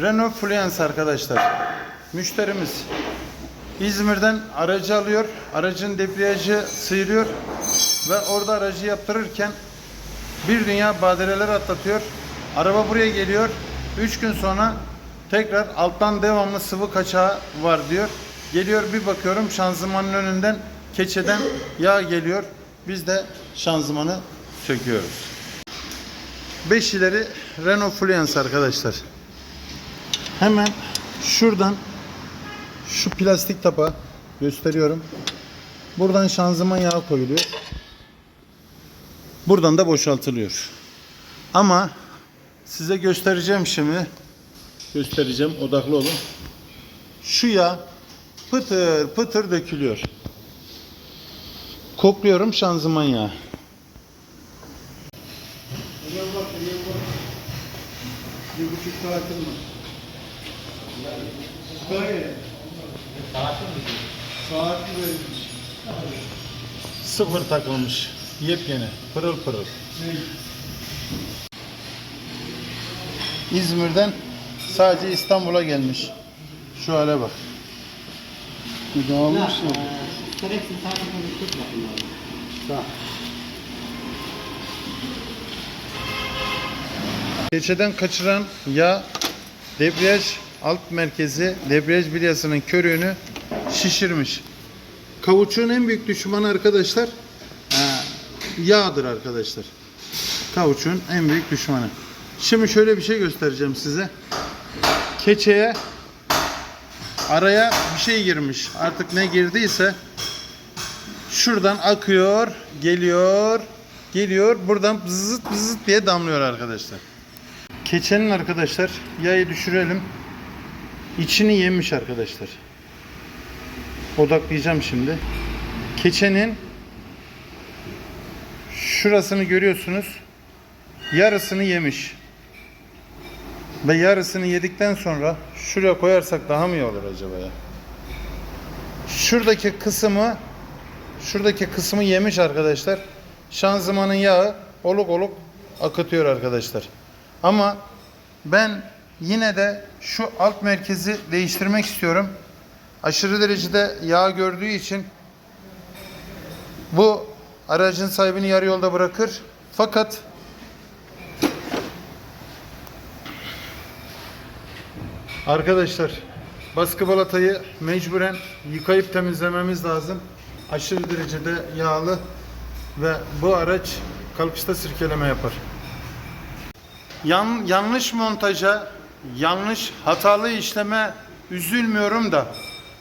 Renault Fluence arkadaşlar. Müşterimiz İzmir'den aracı alıyor. Aracın debriyajı sıyırıyor. Ve orada aracı yaptırırken bir dünya badireler atlatıyor. Araba buraya geliyor. 3 gün sonra tekrar alttan devamlı sıvı kaçağı var diyor. Geliyor bir bakıyorum şanzımanın önünden keçeden yağ geliyor. Biz de şanzımanı söküyoruz. 5 ileri Renault Fluence arkadaşlar. Hemen şuradan şu plastik tapa gösteriyorum. Buradan şanzıman yağı koyuluyor. Buradan da boşaltılıyor. Ama size göstereceğim şimdi. Göstereceğim. Odaklı olun. Şu yağ pıtır pıtır dökülüyor. Kokluyorum şanzıman yağı. Bir buçuk saatim var. Sıfır takılmış. Yepyeni. Pırıl pırıl. İzmir'den sadece İstanbul'a gelmiş. Şu hale bak. Bir ya. Bakın. Tamam. Keçeden kaçıran yağ debriyaj alt merkezi debriyaj bilyasının körüğünü şişirmiş. Kavuçun en büyük düşmanı arkadaşlar e, yağdır arkadaşlar. Kavuçun en büyük düşmanı. Şimdi şöyle bir şey göstereceğim size. Keçeye araya bir şey girmiş. Artık ne girdiyse Şuradan akıyor, geliyor, geliyor. Buradan zıt zıt diye damlıyor arkadaşlar. Keçenin arkadaşlar yağı düşürelim. İçini yemiş arkadaşlar. Odaklayacağım şimdi. Keçenin şurasını görüyorsunuz. Yarısını yemiş. Ve yarısını yedikten sonra şuraya koyarsak daha mı iyi olur acaba ya? Şuradaki kısmı Şuradaki kısmı yemiş arkadaşlar. Şanzımanın yağı oluk oluk akıtıyor arkadaşlar. Ama ben yine de şu alt merkezi değiştirmek istiyorum. Aşırı derecede yağ gördüğü için bu aracın sahibini yarı yolda bırakır. Fakat Arkadaşlar baskı balatayı mecburen yıkayıp temizlememiz lazım. Aşırı derecede yağlı ve bu araç kalkışta sirkeleme yapar. Yan, yanlış montaja, yanlış hatalı işleme üzülmüyorum da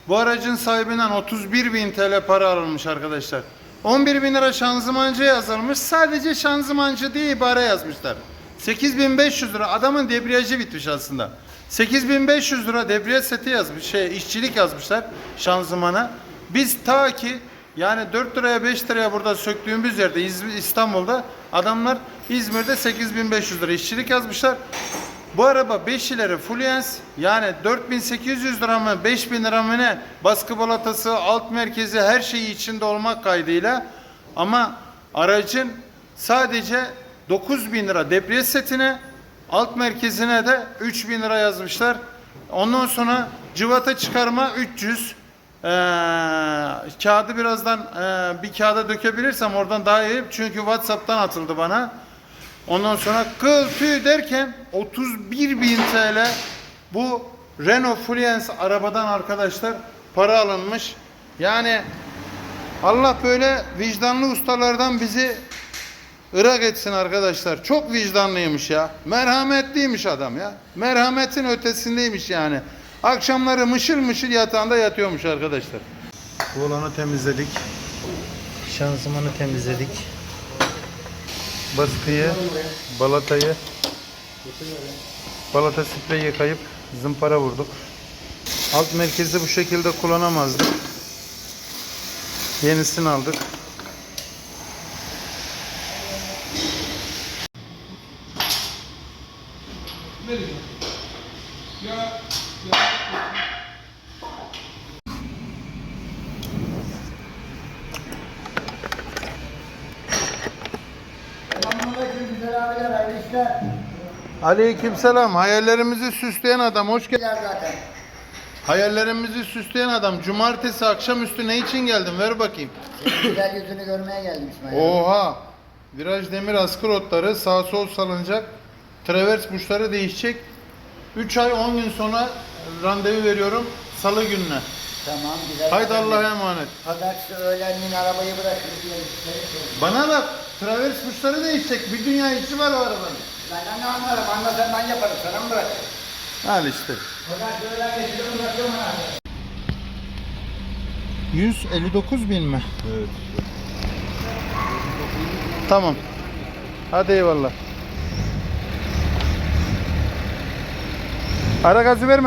bu aracın sahibinden 31 bin TL para alınmış arkadaşlar. 11 bin lira şanzımancı yazılmış. Sadece şanzımancı diye ibare yazmışlar. 8500 lira adamın debriyajı bitmiş aslında. 8500 lira debriyaj seti yazmış. Şey işçilik yazmışlar şanzımana. Biz ta ki yani 4 liraya 5 liraya burada söktüğümüz yerde İstanbul'da adamlar İzmir'de 8500 lira işçilik yazmışlar. Bu araba 5 ileri Fluence yani 4800 lira mı 5000 lira mı ne baskı balatası alt merkezi her şeyi içinde olmak kaydıyla ama aracın sadece 9000 lira debriyaj setine alt merkezine de 3000 lira yazmışlar. Ondan sonra cıvata çıkarma 300 ee, kağıdı birazdan e, bir kağıda dökebilirsem oradan daha iyi. Çünkü WhatsApp'tan atıldı bana. Ondan sonra kıl tüy derken 31 bin TL bu Renault Fluence arabadan arkadaşlar para alınmış. Yani Allah böyle vicdanlı ustalardan bizi ırak etsin arkadaşlar. Çok vicdanlıymış ya. Merhametliymiş adam ya. Merhametin ötesindeymiş yani. Akşamları mışıl mışıl yatağında yatıyormuş arkadaşlar. Bu olanı temizledik. Şanzımanı temizledik. Baskıyı, balatayı, balata spreyi yıkayıp zımpara vurduk. Alt merkezi bu şekilde kullanamazdık. Yenisini aldık. Selamünaleyküm güzel abiler, hayırlı işler. Aleykümselam. Hayallerimizi süsleyen adam. Hoş geldin. Gel zaten. Hayallerimizi süsleyen adam. Cumartesi akşamüstü ne için geldin? Ver bakayım. Senin güzel yüzünü görmeye geldim İsmail. Oha! Viraj demir askı rotları, sağ sol salınacak. Travers burçları değişecek. 3 ay 10 gün sonra randevu veriyorum. Salı gününe. Tamam güzel. Haydi Allah'a emanet. Pazartesi öğlenliğin arabayı bırakıp gelip Bana bak, travers burçları değişecek. Bir dünya işi var o arabanın. Ben ne anlarım anlasam ben yaparım sana mı bırakayım? Al işte. Pazartesi öğlen geçiyorum bırakıyorum anahtarı. 159 bin mi? Evet. Tamam. Hadi eyvallah. Ara gazı verme.